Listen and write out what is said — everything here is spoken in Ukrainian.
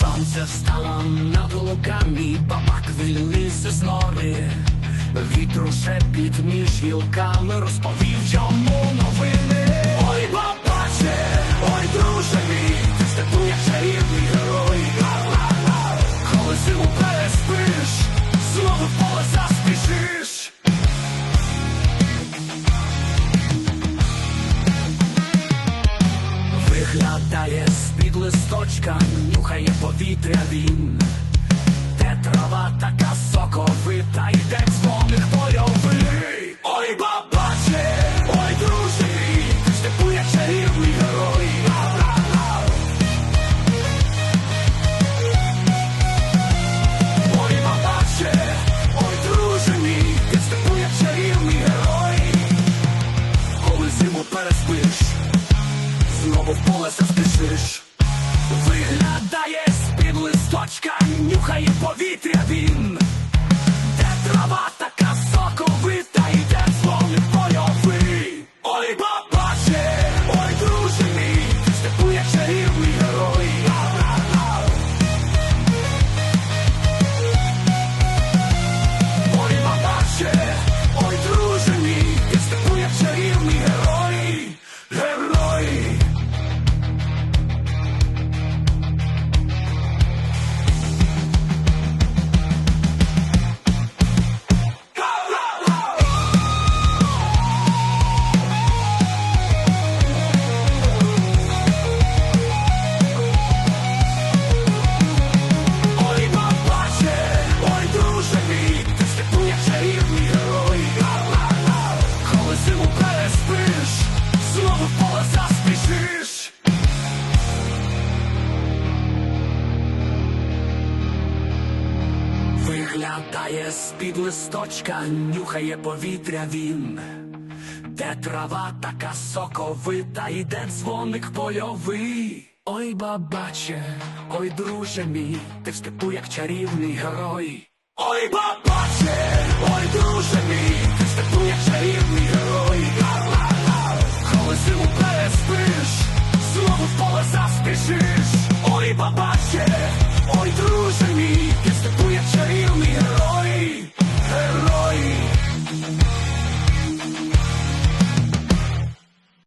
Сонце стало над луками, бабак виліз з нори. Вітру шепіт між гілками розповів йому Виглядає з-під листочка, нюхає повітря він. Де трава така соковита, йде дзвоник бойовий. Ой, бабаче, ой, друже ти ж типу чарівний герой. Ой, бабаче, ой, друже мій, ти чарівний герой. Коли зиму переспиш, знову в поле спішиш. Виглядає з-під листочка, нюхає повітря він. Виглядає з-під листочка, нюхає повітря він. Де трава така соковита, і де дзвоник польовий. Ой, бабаче, ой, друже мій, ти в степу як чарівний герой. Ой, бабаче,